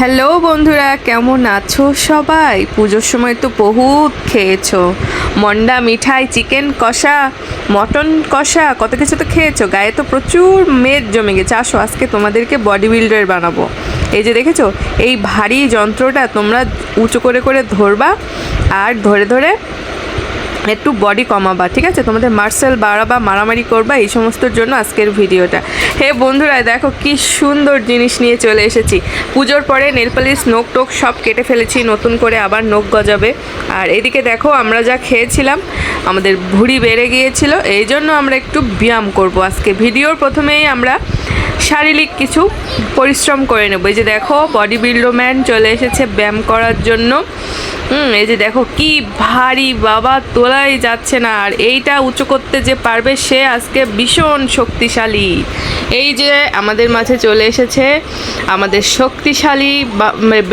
Hello বন্ধুরা, কেমন আছো সবাই? পুজোর সময় তো বহুত খেয়েছো। মন্ডা, মিঠাই, চিকেন কষা, মটন কষা, কত কিছু তো খেয়েছো। গায়ে তো প্রচুর মেদ জমে গেছে। আসো, আজকে তোমাদেরকে বডি বিল্ডার বানাবো। এই যে দেখেছ, এই ভারী যন্ত্রটা তোমরা উঁচু করে করে ধরবা আর ধরে ধরে একটু বডি কমাবা, ঠিক আছে? তোমাদের মার্শাল বাড়াবা, মারামারি করবা, এই সমস্তর জন্য আজকের ভিডিওটা। হে বন্ধুরা দেখো কি সুন্দর জিনিস নিয়ে চলে এসেছি। পুজোর পরে নেলপালিশ নোক টোক সব কেটে ফেলেছি, নতুন করে আবার নোক গজাবে। আর এদিকে দেখো, আমরা যা খেয়েছিলাম, আমাদের ভুঁড়ি বেড়ে গিয়েছিল, এই জন্য আমরা একটু ব্যায়াম করব আজকে। ভিডিওর প্রথমেই আমরা শারীরিক কিছু পরিশ্রম করে নেব। এই যে দেখো বডি বিল্ডম্যান চলে এসেছে ব্যায়াম করার জন্য। হুম, এই যে দেখো, কি ভারী বাবা, তোলাই যাচ্ছে না। আর এইটা উঁচু করতে যে পারবে, সে আজকে ভীষণ শক্তিশালী। এই যে আমাদের মাঝে চলে এসেছে আমাদের শক্তিশালী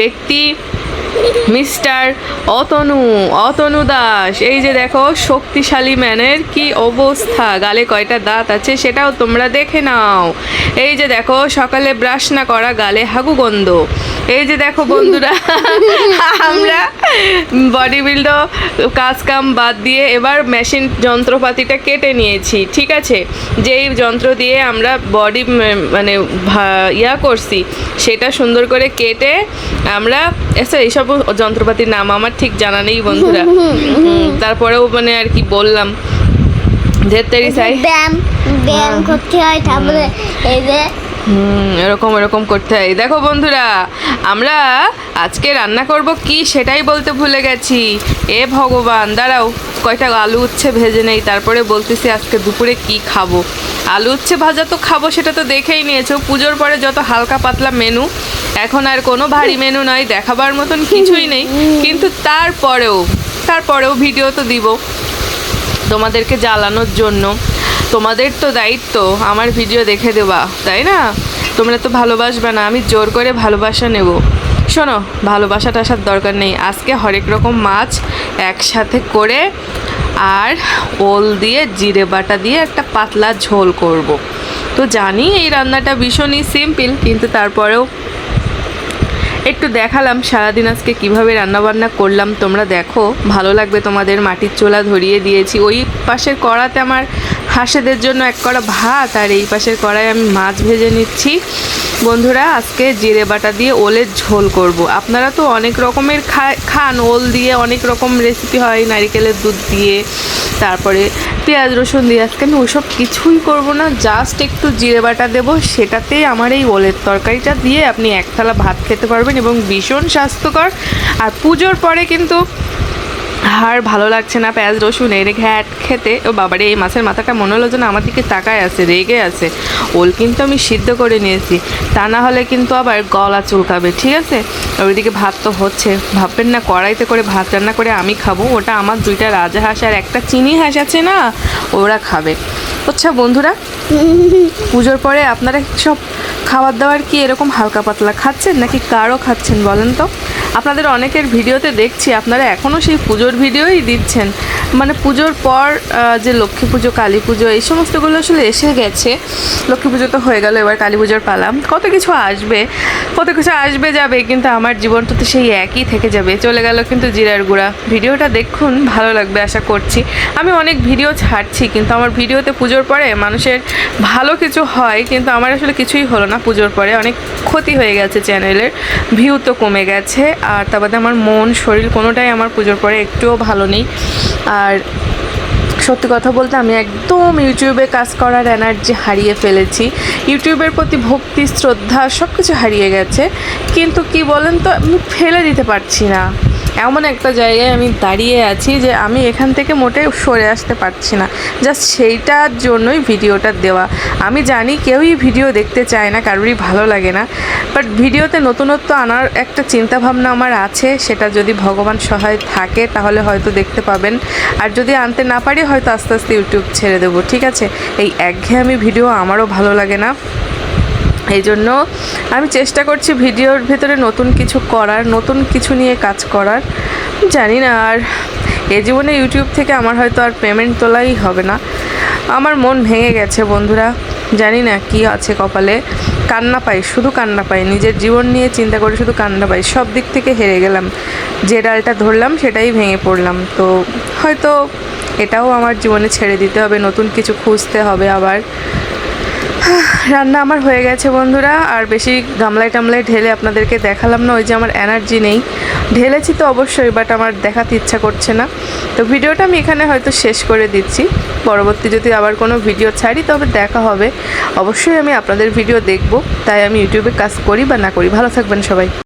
ব্যক্তি। মিস্টার অতনু অতনু দাস, এই যে দেখো শক্তিশালী ম্যানের কি অবস্থা, গালে কয়টা দাঁত আছে সেটাও তোমরা দেখে নাও। এই যে দেখো সকালে ব্রাশ না করা গালে হাগু গন্ধ। এই যে দেখো বন্ধুরা আমরা বডি বিল্ডার কাজ কাম বাদ দিয়ে এবার মেশিন যন্ত্রপাতিটা কেটে নিয়েছি ঠিক আছে? যেই যন্ত্র দিয়ে আমরা বডি মানে ইয়া করছি সেটা সুন্দর করে কেটে আমরা আচ্ছা এইসব যন্ত্রপাতির নাম আমার ঠিক জানা নেই বন্ধুরা। তারপরেও মানে আর কি বললাম। ধের তেরি সাই। ব্যায়াম ব্যায়াম করতে হয় তারপরে এই যে হুম, এরকম এরকম করতে হয়। দেখো বন্ধুরা, আমরা আজকে রান্না করব কি সেটাই বলতে ভুলে গেছি। এ ভগবান, দাঁড়াও, কয়টা আলু উচ্ছে ভেজে নেই, তারপরে বলতেছি আজকে দুপুরে কি খাব। আলু উচ্ছে ভাজা তো খাব, সেটা তো দেখেই নিয়েছো। পুজোর পরে যত হালকা পাতলা মেনু এখন আর কোনো ভারী মেনু নয়, দেখাবার মতন কিছুই নেই। কিন্তু তারপরেও তারপরেও ভিডিও তো দিব তোমাদেরকে জ্বালানোর জন্য। তোমাদের তো দায়িত্ব, আমার ভিডিও দেখে দেওয়া তাই না? তোমরা তো ভালোবাসবে না, আমি জোর করে ভালোবাসা নেব। শোনো, ভালোবাসাটা আসার দরকার নেই। আজকে হরেক রকম মাছ একসাথে করে আর ওল দিয়ে, জিরে বাটা দিয়ে একটা পাতলা ঝোল করব। তো জানি এই রান্নাটা ভীষণই সিম্পল কিন্তু তারপরেও একটু দেখালাম সারাদিন আজকে কীভাবে রান্নাবান্না করলাম, তোমরা দেখো। ভালো লাগবে তোমাদের মাটির চোলা ধরিয়ে দিয়েছি। ওই পাশের কড়াতে আমার হাঁসেদের জন্য এক কড়া ভাত, আর এই পাশের কড়ায় আমি মাছ ভেজে নিচ্ছি। বন্ধুরা, আজকে জিরে বাটা দিয়ে ওলের ঝোল করব। আপনারা তো অনেক রকমের খান, ওল দিয়ে অনেক রকম রেসিপি হয়, নারিকেলের দুধ দিয়ে তারপরে পেঁয়াজ, রসুন দিয়ে আজকে আমি ওইসব কিছুই করব না জাস্ট একটু জিরে বাটা দেবো। সেটাতেই আমার এই ওলের তরকারিটা দিয়ে আপনি এক থালা ভাত খেতে পারবেন এবং ভীষণ স্বাস্থ্যকর। আর পুজোর পরে কিন্তু আর ভালো লাগছে না, পেঁয়াজ, রসুন এর ঘ্যাট খেতে। ও বাবারে, এই মাছের মাথাটা মনে হলো যেন আমার দিকে তাকায় আছে, রেগে আছে। ওল কিন্তু আমি সিদ্ধ করে নিয়েছি, তা না হলে কিন্তু আবার গলা চুলকাবে, ঠিক আছে? ওইদিকে ভাত তো হচ্ছে, ভাববেন না, কড়াইতে করে ভাত রান্না করে আমি খাব। ওটা আমার দুইটা রাজাহাঁস আর একটা চিনি হাঁস আছে না, ওরা খাবে। আচ্ছা বন্ধুরা, পুজোর পরে আপনারা সব খাবার দাবার কি এরকম হালকা পাতলা খাচ্ছেন, নাকি কারও খাচ্ছেন বলেন তো? আপনাদের অনেকের ভিডিওতে দেখছি, আপনারা এখনও সেই পুজোর ভিডিওই দিচ্ছেন। মানে পুজোর পর যে লক্ষ্মী পুজো, কালী পুজো, এই সমস্তগুলো আসলে এসে গেছে। লক্ষ্মী পুজো তো হয়ে গেল, এবার কালী পুজোর পালাম কত কিছু আসবে, কত কিছু আসবে, যাবে, কিন্তু আমার জীবনটা তো সেই একই থেকে যাবে। চলে গেল কিন্তু জিরার গুঁড়া। ভিডিওটা দেখুন, ভালো লাগবে আশা করছি। আমি অনেক ভিডিও ছাড়ছি, কিন্তু আমার ভিডিওতে পুজোর পরে মানুষের ভালো কিছু হয়, কিন্তু আমার আসলে কিছুই হলো না পুজোর পরে। অনেক ক্ষতি হয়ে গেছে চ্যানেলের ভিউ তো কমে গেছে। আর তার বাদে আমার মন, শরীর কোনোটাই আমার পুজোর পরে একটুও ভালো নেই। আর সত্যি কথা বলতে আমি একদম ইউটিউবে কাজ করার এনার্জি হারিয়ে ফেলেছি। ইউটিউবের প্রতি ভক্তি, শ্রদ্ধা সব কিছু হারিয়ে গেছে। কিন্তু কি বলেন তো, আমি ফেলে দিতে পারছি না। এমন একটা জায়গায় আমি দাঁড়িয়ে আছি যে আমি এখান থেকে মোটে সরে আসতে পারছি না। জাস্ট সেইটার জন্যই ভিডিওটা দেওয়া। আমি জানি কেউই ভিডিও দেখতে চায় না, কারোরই ভালো লাগে না। বাট ভিডিওতে নতুনত্ব আনার একটা চিন্তা ভাবনা আমার আছে, সেটা যদি ভগবান সহায় থাকে তাহলে হয়তো দেখতে পাবেন। আর যদি আনতে না পারি, হয়তো আস্তে আস্তে ইউটিউব ছেড়ে দেবো, ঠিক আছে? এই একঘেয়েমি ভিডিও আমারও ভালো লাগে না। এই জন্য আমি চেষ্টা করছি ভিডিওর ভেতরে নতুন কিছু করার, নতুন কিছু নিয়ে কাজ করার। জানি না, আর এ জীবনে ইউটিউব থেকে আমার হয়তো আর পেমেন্ট তোলাই হবে না। আমার মন ভেঙে গেছে বন্ধুরা, জানি না কি আছে কপালে। কান্না পাই, শুধু কান্না পাই, নিজের জীবন নিয়ে চিন্তা করে শুধু কান্না পাই। সব দিক থেকে হেরে গেলাম, যে ডালটা ধরলাম সেটাই ভেঙে পড়লাম। তো হয়তো এটাও আমার জীবনে ছেড়ে দিতে হবে, নতুন কিছু খুঁজতে হবে আবার। রান্না আমার হয়ে গেছে বন্ধুরা, আর বেশি গামলায় টামলায় ঢেলে আপনাদেরকে দেখালাম না, ওই যে আমার এনার্জি নেই। ঢেলেছি তো অবশ্যই বাট আমার দেখাতে ইচ্ছা করছে না। তো ভিডিওটা আমি এখানে হয়তো শেষ করে দিচ্ছি। পরবর্তী যদি আবার কোনো ভিডিও ছাড়ি, তবে দেখা হবে। অবশ্যই আমি আপনাদের ভিডিও দেখব, তাই আমি ইউটিউবে কাজ করি বা না করি। ভালো থাকবেন সবাই।